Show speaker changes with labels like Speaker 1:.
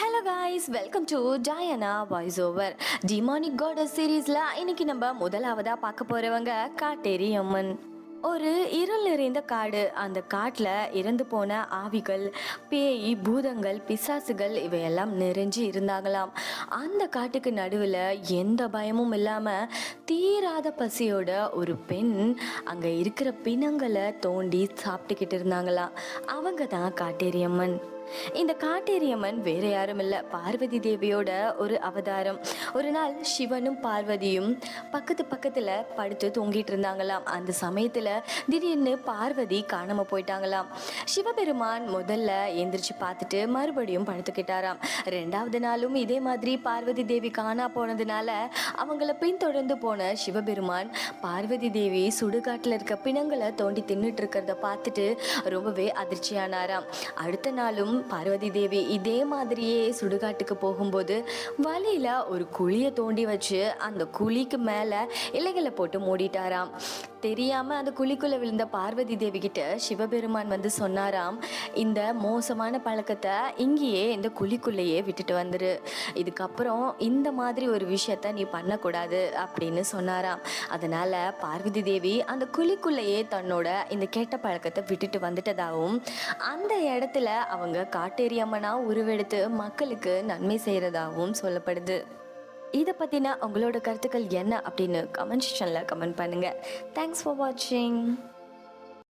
Speaker 1: Hello guys welcome to Diana voice over demonic gods சீரீஸில் இன்னைக்கு நம்ம முதலாவதாக பார்க்க போகிறவங்க காட்டேரி அம்மன். ஒரு இருள் நிறைந்த காடு. அந்த காட்டில் இறந்து போன ஆவிகள் பேய் பூதங்கள் பிசாசுகள் இவையெல்லாம் நிறைஞ்சு இருந்தாங்களாம். அந்த காட்டுக்கு நடுவில் எந்த பயமும் இல்லாமல் தீராத பசியோட ஒரு பெண் அங்கே இருக்கிற பிணங்களை தோண்டி சாப்பிட்டுக்கிட்டு இருந்தாங்களாம். அவங்க தான் காட்டேரியம்மன் இந்த காட்டேரியம்மன் வேற யாரும் இல்லை. பார்வதி தேவியோட ஒரு அவதாரம். ஒரு நாள் சிவனும் பார்வதியும் பக்கத்து பக்கத்தில் படுத்து தூங்கிட்டு இருந்தாங்களாம். அந்த சமயத்தில் திடீர்னு பார்வதி காணாம போயிட்டாங்களாம். சிவபெருமான் முதல்ல எந்திரிச்சு பார்த்துட்டு மறுபடியும் படுத்துக்கிட்டாராம். ரெண்டாவது நாளும் இதே மாதிரி பார்வதி தேவி காணா போனதுனால அவங்கள பின்தொடர்ந்து போன சிவபெருமான் பார்வதி தேவி சுடுகாட்டில் இருக்க பிணங்களை தோண்டி தின்னுட்டு இருக்கிறத பார்த்துட்டு ரொம்பவே அதிர்ச்சியானாராம். அடுத்த நாளும் பார்வதி தேவி இதே மாதிரியே சுடுகாட்டுக்கு போகும்போது வழியில் ஒரு குழியை தோண்டி வச்சு அந்த குழிக்கு மேலே இலைகளை போட்டு மூடிட்டாராம். தெரியாமல் அந்த குழிக்குள்ளே விழுந்த பார்வதி தேவி கிட்ட சிவபெருமான் வந்து சொன்னாராம் இந்த மோசமான பழக்கத்தை இங்கேயே இந்த குழிக்குள்ளேயே விட்டுட்டு வந்துரு. இதுக்கப்புறம் இந்த மாதிரி ஒரு விஷயத்த நீ பண்ணக்கூடாது அப்படின்னு சொன்னாராம். அதனால் பார்வதி தேவி அந்த குழிக்குள்ளேயே தன்னோட இந்த கெட்ட பழக்கத்தை விட்டுட்டு வந்துட்டதாகவும் அந்த இடத்துல அவங்க காட்டேரியம்மனா உருவெடுத்து மக்களுக்கு நன்மை செய்கிறதாகவும் சொல்லப்படுது. இதை பற்றின உங்களோட கருத்துக்கள் என்ன அப்படின்னு கமெண்ட் செக்ஷனில் கமெண்ட் பண்ணுங்கள் தேங்க்ஸ் ஃபார் வாட்சிங்